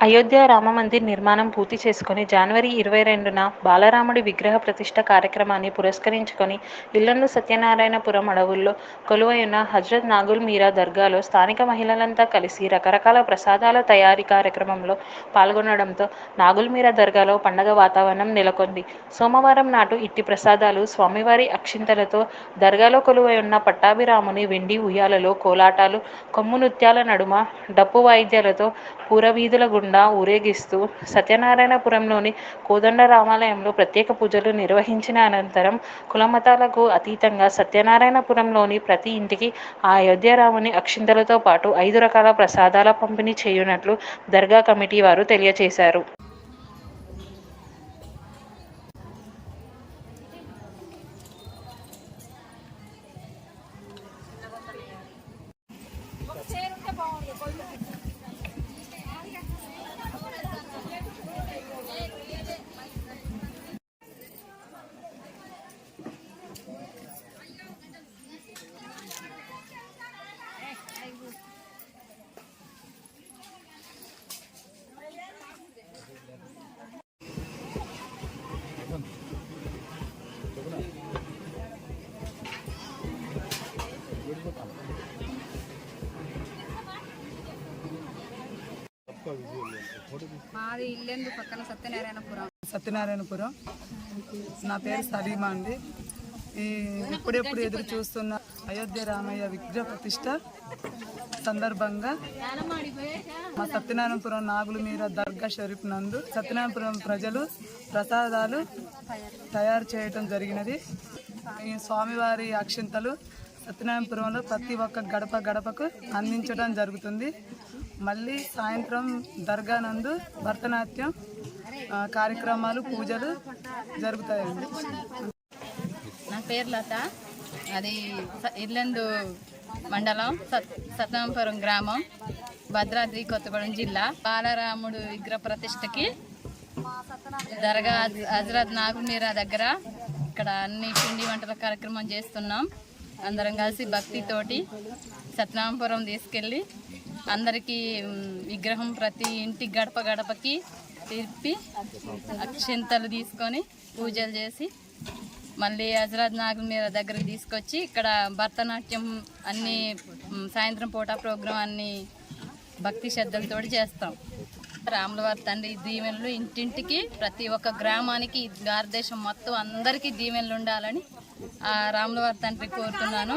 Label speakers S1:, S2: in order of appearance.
S1: అయోధ్య రామమందిర్ నిర్మాణం పూర్తి చేసుకుని జనవరి ఇరవై రెండున బాలరాముడి విగ్రహ ప్రతిష్ట కార్యక్రమాన్ని పురస్కరించుకొని ఇల్లందు సత్యనారాయణపురం అడవుల్లో కొలువైన హజ్రత్ నాగుల్ మీరా దర్గాలో స్థానిక మహిళలంతా కలిసి రకరకాల ప్రసాదాల తయారీ కార్యక్రమంలో పాల్గొనడంతో నాగుల్ మీరా దర్గాలో పండగ వాతావరణం నెలకొంది. సోమవారం నాటు ఇట్టి ప్రసాదాలు స్వామివారి అక్షింతలతో దర్గాలో కొలువై ఉన్న పట్టాభిరాముని వెండి ఉయ్యాలలో కోలాటాలు కొమ్ము నృత్యాల నడుమ డప్పు వాయిద్యాలతో పూరవీధుల గుండె ఊరేగిస్తూ సత్యనారాయణపురంలోని కోదండ రామాలయంలో ప్రత్యేక పూజలు నిర్వహించిన అనంతరం కులమతాలకు అతీతంగా సత్యనారాయణపురంలోని ప్రతి ఇంటికి ఆ అయోధ్యరాముని అక్షింతలతో పాటు ఐదు రకాల ప్రసాదాల పంపిణీ చేయునట్లు దర్గా కమిటీ వారు తెలియజేశారు
S2: మాది ఇల్లెందు పక్కన సత్యనారాయణపురం.
S3: సత్యనారాయణపురం. నా పేరు సలీమా అండి. ఈ ఇప్పుడెప్పుడు ఎదురు చూస్తున్న అయోధ్య రామయ్య విగ్రహ ప్రతిష్ట సందర్భంగా మా సత్యనారాయణపురం నాగుల మీద దర్గా షరీఫ్ నందు సత్యనారాయణపురం ప్రజలు ప్రసాదాలు తయారు చేయటం జరిగినది. ఈ స్వామివారి అక్షింతలు సత్యనారాయణపురంలో ప్రతి ఒక్క గడప గడపకు అందించడం జరుగుతుంది. మళ్ళీ సాయంత్రం దర్గా నందు భరతనాట్యం కార్యక్రమాలు పూజలు జరుగుతాయండి.
S2: నా పేరు లత. అది స- ఇల్లెందు మండలం సత్ సత్యనాపురం గ్రామం భద్రాద్రి కొత్తగూడెం జిల్లా. బాలరాముడు విగ్రహ ప్రతిష్టకి దర్గా హజరత్ నాగునీరా దగ్గర ఇక్కడ అన్ని పిండి వంటల కార్యక్రమం చేస్తున్నాం. అందరం కలిసి భక్తితోటి సత్యనామపురం తీసుకెళ్ళి అందరికీ విగ్రహం ప్రతి ఇంటి గడప గడపకి తిప్పి అక్షింతలు తీసుకొని పూజలు చేసి మళ్ళీ హజరాజ్ నాగర్ మీద దగ్గరికి తీసుకొచ్చి ఇక్కడ భరతనాట్యం అన్ని సాయంత్రం పూట ప్రోగ్రాం అన్ని భక్తి శ్రద్ధలతోటి చేస్తాం. రాములవారి తండ్రి దీవెనలు ఇంటింటికి ప్రతి ఒక్క గ్రామానికి భారతదేశం మొత్తం అందరికీ దీవెనలు ఉండాలని ఆ రాములవారి తండ్రి కోరుతున్నాను.